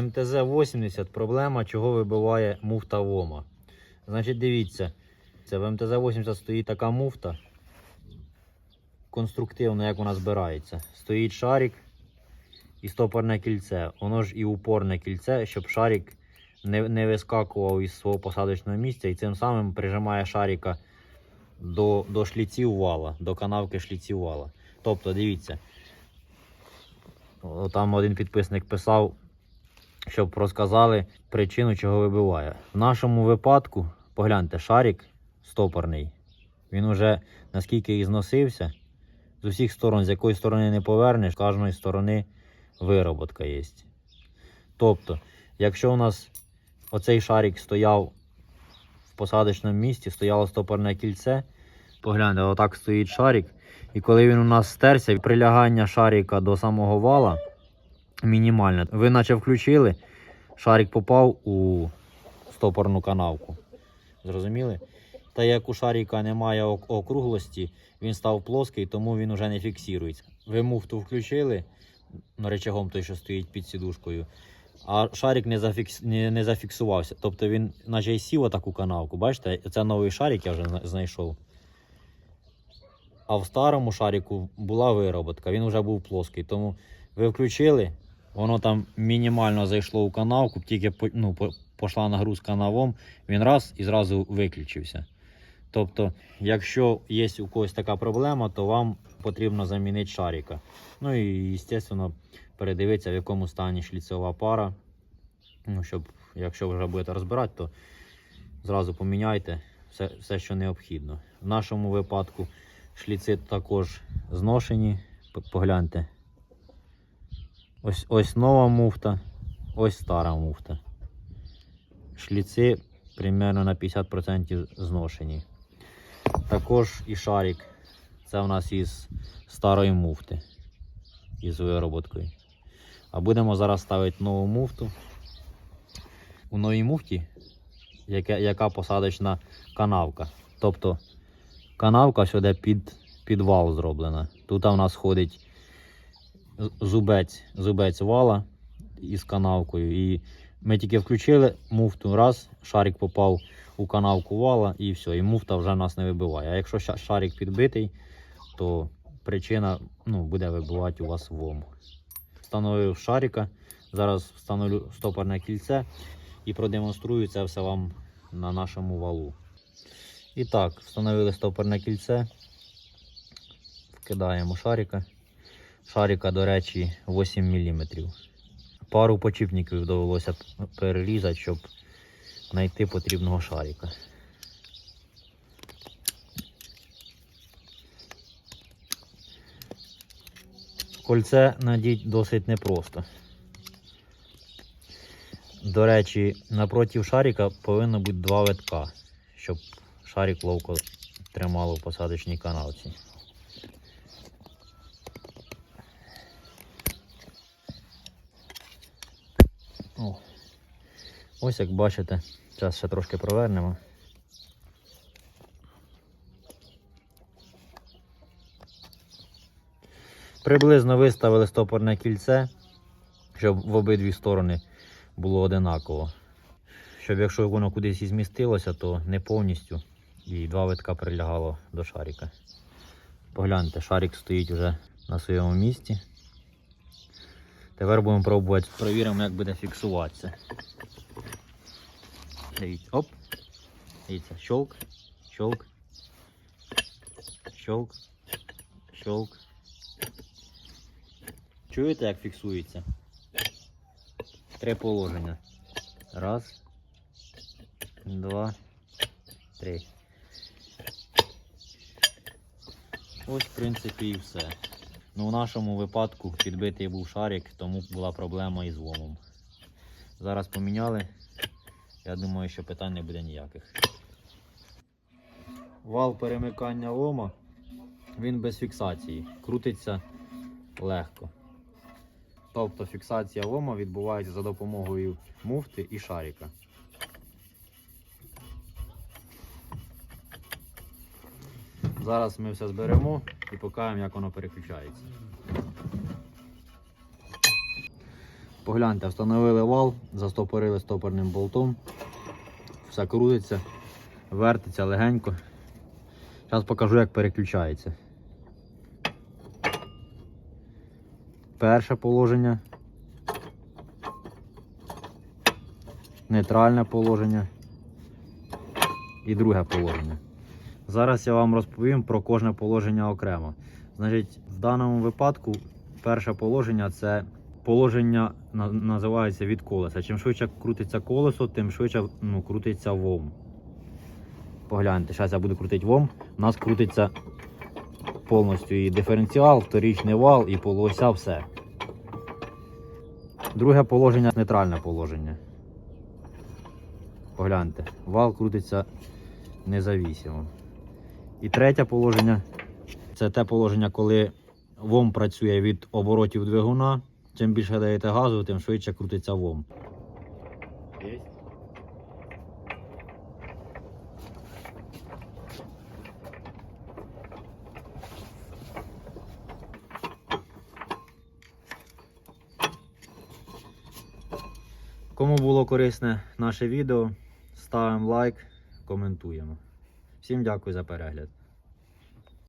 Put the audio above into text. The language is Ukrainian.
МТЗ-80 проблема, чого вибиває муфта ВОМа. Значить, дивіться, це в МТЗ-80 стоїть така муфта. Конструктивно, як вона збирається. Стоїть шарик і стопорне кільце. Воно ж і упорне кільце, щоб шарик не, не вискакував із свого посадочного місця і цим самим прижимає шарика до, до шліців вала, до канавки шліців вала. Тобто, дивіться, там один підписник писав, щоб розказали причину, чого вибиває. В нашому випадку, погляньте, шарик стопорний. Він уже наскільки і зносився, з усіх сторон, з якої сторони не повернеш, з кожної сторони вироботка є. Тобто, якщо у нас оцей шарик стояв в посадочному місці, стояло стопорне кільце, погляньте, отак стоїть шарик. І коли він у нас стерся, прилягання шарика до самого вала мінімальне. Ви наче включили, шарик попав у стопорну канавку. Зрозуміли? Та як у шарика немає округлості, він став плоский, тому він вже не фіксується. Ви муфту включили ну, речагом той, що стоїть під сідушкою, а шарик не, зафікс... не, не зафіксувався. Тобто він наче й сів отаку канавку. Бачите, це новий шарик я вже знайшов. А в старому шарику була вироботка, він вже був плоский. Тому ви включили, воно там мінімально зайшло у канавку, тільки ну, по- пішла нагрузка на ВОМ, він раз і зразу виключився. Тобто, якщо є у когось така проблема, то вам потрібно замінити шарика. Ну і, звісно, передивитися, в якому стані шліцева пара. Ну, щоб, якщо вже будете розбирати, то зразу поміняйте все, все, що необхідно. В нашому випадку шліци також зношені. Погляньте. Ось, ось нова муфта, ось стара муфта. Шліци примерно на 50% зношені. Також і шарик. Це у нас із старої муфти. Із вироботкою. А будемо зараз ставити нову муфту. У новій муфті яка, яка посадочна канавка. Тобто канавка сюди під, під вал зроблена. Тут у нас ходить зубець, зубець вала із канавкою. І ми тільки включили муфту, раз, шарик попав у канавку вала і все, і муфта вже нас не вибиває. А якщо шарик підбитий, то причина ну, буде вибивати у вас вом. Встановив шарика, зараз встановлю стопорне кільце і продемонструю це все вам на нашому валу. І так, встановили стопорне кільце, вкидаємо шарика. Шарика, до речі, 8 мм. Пару почіпників довелося перерізати, щоб знайти потрібного шарика. Кольце надіть досить непросто. До речі, напроти шарика повинно бути два витка, щоб шарик ловко тримало в посадочній канавці. Ось як бачите, зараз ще трошки провернемо. Приблизно виставили стопорне кільце, щоб в обидві сторони було одинаково. Щоб якщо воно кудись і змістилося, то не повністю. І два витка прилягало до шарика. Погляньте, шарик стоїть вже на своєму місці. Тепер будемо пробувати, перевіримо, як буде фіксуватися. Дивіться, оп. Дивіться, щолк, щолк, щолк, щолк. Чуєте, як фіксується? Три положення. Раз, два, три. Ось, в принципі, і все. Ну, у нашому випадку підбитий був шарик, тому була проблема із ломом. Зараз поміняли. Я думаю, що питань не буде ніяких. Вал перемикання лома, він без фіксації. Крутиться легко. Тобто фіксація лома відбувається за допомогою муфти і шарика. Зараз ми все зберемо і покажемо, як воно переключається. Погляньте, встановили вал, застопорили стопорним болтом. Все крутиться, вертиться легенько. Зараз покажу, як переключається. Перше положення. Нейтральне положення. І друге положення. Зараз я вам розповім про кожне положення окремо. Значить, в даному випадку перше положення це положення називається від колеса. Чим швидше крутиться колесо, тим швидше ну, крутиться вом. Погляньте, зараз я буду крутити вом. У нас крутиться повністю і диференціал, вторічний вал, і полуося все. Друге положення нейтральне положення. Погляньте, вал крутиться независимо. І третє положення це те положення, коли ВОМ працює від оборотів двигуна. Чим більше даєте газу, тим швидше крутиться ВОМ. Є? Кому було корисне наше відео, ставимо лайк, коментуємо. Всім дякую за перегляд.